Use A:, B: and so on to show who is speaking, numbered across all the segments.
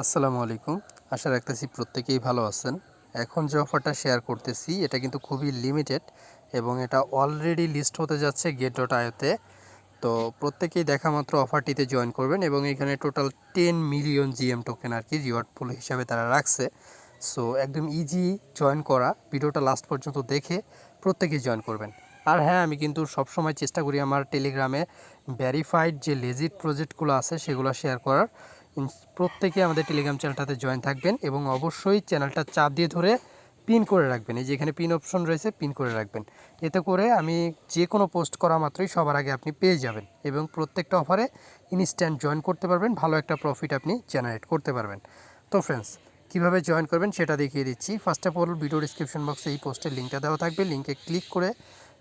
A: আসসালামু আলাইকুম। আশা রাখতেছি প্রত্যেকেই ভালো আছেন। এখন যে অফারটা শেয়ার করতেছি, এটা কিন্তু খুবই লিমিটেড এবং এটা অলরেডি লিস্ট হতে যাচ্ছে গেট ডট আয়োতে তো প্রত্যেকেই দেখা মাত্র অফারটিতে জয়েন করবেন এবং এখানে total ten million GM token আর কি রিওয়ার্ড পুল হিসাবে তারা রাখছে। সো একদম ইজি জয়েন করা, ভিডিওটা লাস্ট পর্যন্ত দেখে প্রত্যেকেই জয়েন করবেন। আর হ্যাঁ আমি কিন্তু সবসময় চেষ্টা করি আমার টেলিগ্রামে ভ্যারিফাইড যে লেজিট প্রজেক্টগুলো আছে, সেগুলো শেয়ার করার। প্রত্যেকে আমাদের টেলিগ্রাম চ্যানেলটাতে জয়েন থাকবেন এবং অবশ্যই চ্যানেলটা চাপ দিয়ে ধরে পিন করে রাখবেন। এই যে এখানে পিন অপশন রয়েছে পিন করে রাখবেন। এতে করে আমি যে কোনো পোস্ট করা মাত্রই সবার আগে আপনি পেয়ে যাবেন এবং প্রত্যেকটা অফারে ইনস্ট্যান্ট জয়েন করতে পারবেন, ভালো একটা প্রফিট আপনি জেনারেট করতে পারবেন। তো ফ্রেন্ডস কীভাবে জয়েন করবেন সেটা দেখিয়ে দিচ্ছি। First of all video description বক্সে এই পোস্টের লিঙ্কটা দেওয়া থাকবে। লিঙ্কে ক্লিক করে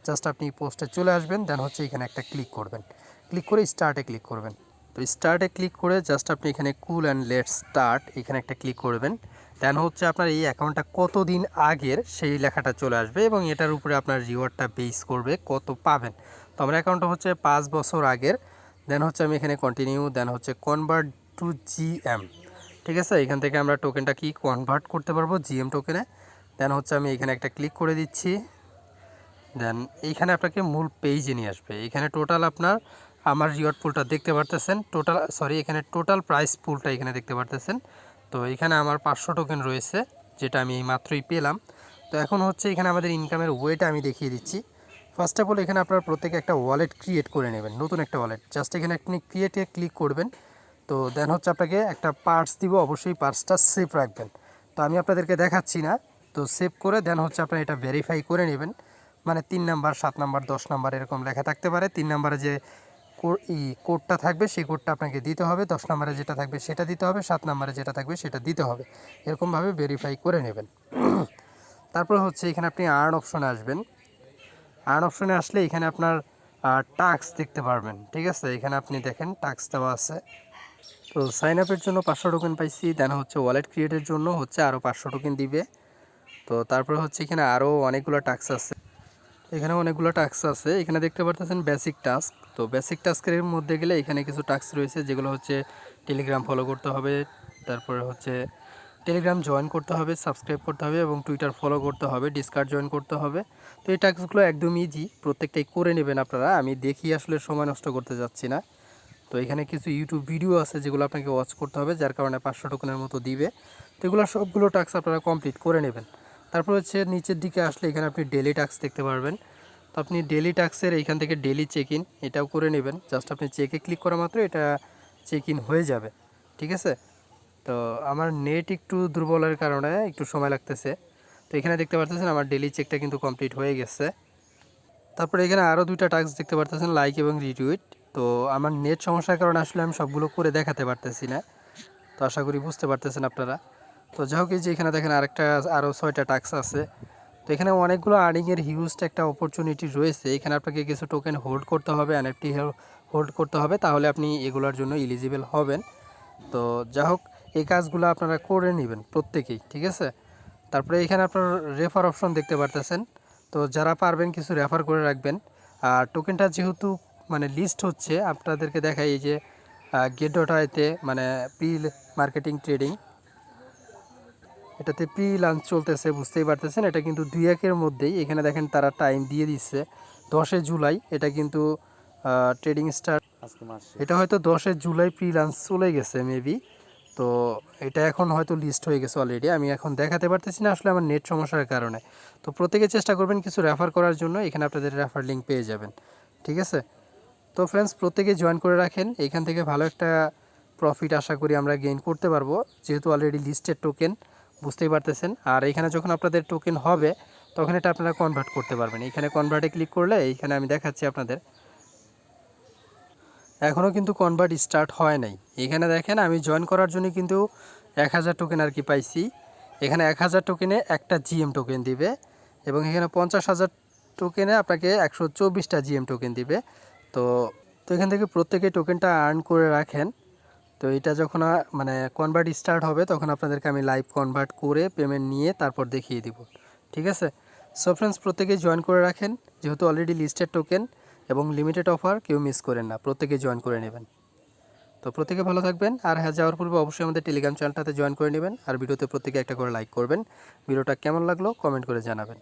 A: জাস্ট আপনি পোস্টে চলে আসবেন দেন হচ্ছে এখানে একটা ক্লিক করবেন। ক্লিক করে স্টার্টে ক্লিক করবেন। তো স্টার্টে ক্লিক করে জাস্ট আপনি এখানে কুল অ্যান্ড লেট স্টার্ট এখানে একটা ক্লিক করবেন। দেন হচ্ছে আপনার এই অ্যাকাউন্টটা কতদিন আগের সেই লেখাটা চলে আসবে এবং এটার উপরে আপনার রিওয়ার্ডটা বেস করবে, কত পাবেন। তো আমার অ্যাকাউন্টটা হচ্ছে পাঁচ বছর আগের। দেন হচ্ছে আমি এখানে কন্টিনিউ দেন হচ্ছে কনভার্ট টু জিএম ঠিক আছে? এখান থেকে আমরা টোকেনটা কি কনভার্ট করতে পারব? জিএম টোকেনে দেন হচ্ছে আমি এখানে একটা ক্লিক করে দিচ্ছি। দেন এইখানে আপনাকে মূল পেজে নিয়ে আসবে। এখানে টোটাল আপনার আমার রিওয়ার্ড পুলটা দেখতে পারতেছেন। টোটাল সরি এখানে টোটাল প্রাইস পুলটা এখানে দেখতে পারতেছেন। তো এখানে আমার পাঁচশো টোকেন রয়েছে, যেটা আমি এই মাত্রই পেলাম। তো এখন হচ্ছে এখানে আমাদের ইনকামের ওয়েটা আমি দেখিয়ে দিচ্ছি। ফার্স্ট অফ অল এখানে আপনার প্রত্যেকে একটা ওয়ালেট ক্রিয়েট করে নেবেন, নতুন একটা ওয়ালেট জাস্ট এখানে আপনি ক্রিয়েটে ক্লিক করবেন। তো দেন হচ্ছে আপনাকে একটা পার্টস দিব, অবশ্যই পার্টসটা সেভ রাখবেন। তো আমি আপনাদেরকে দেখাচ্ছি না। তো সেভ করে দেন হচ্ছে আপনার এটা ভেরিফাই করে নেবেন। মানে তিন নাম্বার সাত নাম্বার দশ নাম্বার এরকম লেখা থাকতে পারে। তিন নাম্বারে যে কোডটা থাকবে, সেই কোডটা আপনাকে দিতে হবে। দশ নাম্বারে যেটা থাকবে সেটা দিতে হবে, সাত নাম্বারে যেটা থাকবে সেটা দিতে হবে। এরকমভাবে ভেরিফাই করে নেবেন। তারপর হচ্ছে এখানে আপনি আর্ন অপশনে আসবেন। আর্ন অপশনে আসলে এখানে আপনার টাক্স দেখতে পারবেন, ঠিক আছে? এখানে আপনি দেখেন টাক্স দেওয়া আছে। তো সাইন আপের জন্য পাঁচশো টোকেন পাইছি দেন হচ্ছে ওয়ালেট ক্রিয়েটের জন্য হচ্ছে আরও পাঁচশো টোকেন দিবে। তো তারপরে হচ্ছে এখানে আরও অনেকগুলো টাক্স আছে। এখানে অনেকগুলো টাস্ক আছে। এখানে দেখতে পারতেছেন বেসিক টাস্ক তো বেসিক টাস্কের মধ্যে গেলে এখানে কিছু টাস্ক রয়েছে, যেগুলো হচ্ছে টেলিগ্রাম ফলো করতে হবে, তারপরে হচ্ছে টেলিগ্রাম জয়েন করতে হবে সাবস্ক্রাইব করতে হবে এবং টুইটার ফলো করতে হবে ডিসকার্ড জয়েন করতে হবে। তো এই টাস্কগুলো একদম ইজি প্রত্যেকটাই করে নেবেন আপনারা। আমি দেখি আসলে সময় নষ্ট করতে যাচ্ছি না। তো এখানে কিছু ইউটিউব ভিডিও আছে, যেগুলো আপনাকে ওয়াচ করতে হবে, যার কারণে পাঁচশো টোকেনের মতো দিবে। তো এগুলো সবগুলো টাস্ক আপনারা কমপ্লিট করে নেবেন। তারপর হচ্ছে নিচের দিকে আসলে এখানে আপনি ডেলি টাস্ক দেখতে পারবেন। তো আপনি ডেলি টাস্কের এইখান থেকে ডেলি চেক ইন এটাও করে নেবেন। জাস্ট আপনি চেকে ক্লিক করা মাত্র এটা চেক ইন হয়ে যাবে। ঠিক আছে? তো আমার নেট একটু দুর্বলের কারণে একটু সময় লাগতেছে। তো এখানে দেখতে পারতেছেন আমার ডেলি চেকটা কিন্তু কমপ্লিট হয়ে গেছে। তারপরে এখানে আরও দুইটা টাস্ক দেখতে পারতেছেন লাইক এবং রিটুইট তো আমার নেট সমস্যার কারণে আসলে আমি সবগুলো করে দেখাতে পারতেছি না। তো আশা করি বুঝতে পারতেছেন আপনারা। তো যাই হোক, এই যে এখানে দেখেন আরেকটা আরও ছয়টা টাক্স আছে। তো এখানে অনেকগুলো আর্নিংয়ের হিউজ একটা অপরচুনিটি রয়েছে। এখানে আপনাকে কিছু টোকেন হোল্ড করতে হবে এনএফটি হোল্ড করতে হবে, তাহলে আপনি এগুলোর জন্য এলিজিবল হবেন। তো যা হোক, এই কাজগুলো আপনারা করে নেবেন প্রত্যেকেই, ঠিক আছে? তারপরে এখানে আপনার রেফার অপশন দেখতে পারতেছেন। তো যারা পারবেন কিছু রেফার করে রাখবেন। আর টোকেনটা যেহেতু মানে লিস্ট হচ্ছে, আপনাদেরকে দেখাই এই যে গেট ডট আইতে মানে পিল মার্কেটিং ট্রেডিং এটাতে প্রি লাঞ্চ চলতেছে বুঝতেই পারতেছেন। এটা কিন্তু দুই একের মধ্যেই। এখানে দেখেন তারা টাইম দিয়ে দিচ্ছে। দশে জুলাই এটা কিন্তু ট্রেডিং স্টার্ট এটা হয়তো দশে জুলাই প্রি লাঞ্চ চলে গেছে মেবি তো এটা এখন হয়তো লিস্ট হয়ে গেছে অলরেডি আমি এখন দেখাতে পারতেছি না আসলে আমার নেট সমস্যার কারণে। তো প্রত্যেকে চেষ্টা করবেন কিছু রেফার করার জন্য। এখানে আপনাদের রেফার লিঙ্ক পেয়ে যাবেন। ঠিক আছে? তো ফ্রেন্ডস প্রত্যেকে জয়েন করে রাখেন। এখান থেকে ভালো একটা প্রফিট আশা করি আমরা গেইন করতে পারব। যেহেতু অলরেডি লিস্টেড টোকেন বুঝতেই পারতেছেন। আর এখানে যখন আপনাদের টোকেন হবে, তখন এটা আপনারা কনভার্ট করতে পারবেন। এখানে কনভার্টে ক্লিক করলে এইখানে আমি দেখাচ্ছি আপনাদের। এখনও কিন্তু কনভার্ট স্টার্ট হয় নাই। এখানে দেখেন, আমি জয়েন করার জন্য কিন্তু এক হাজার টোকেন আর কি পাইছি। এখানে এক হাজার টোকেনে একটা জিএম টোকেন দিবে এবং এখানে পঞ্চাশ হাজার টোকেনে আপনাকে একশো চব্বিশটা জিএম টোকেন দিবে। তো তো এখান থেকে প্রত্যেকে টোকেনটা আর্ন করে রাখেন। তো এটা যখন মানে কনভার্ট স্টার্ট হবে, তখন আপনাদেরকে আমি লাইভ কনভার্ট করে পেমেন্ট নিয়ে তারপর দেখিয়ে দিব। ঠিক আছে? সো ফ্রেন্ডস প্রত্যেকেই জয়েন করে রাখেন। যেহেতু অলরেডি লিস্টেড টোকেন এবং লিমিটেড অফার কেউ মিস করেন না। প্রত্যেকে জয়েন করে নেবেন। তো প্রত্যেকে ভালো থাকবেন। আর হ্যাঁ যাওয়ার পূর্বে অবশ্যই আমাদের টেলিগ্রাম চ্যানেলটাতে জয়েন করে নেবেন। আর ভিডিওতে প্রত্যেকে একটা করে লাইক করবেন। ভিডিওটা কেমন লাগল কমেন্ট করে জানাবেন।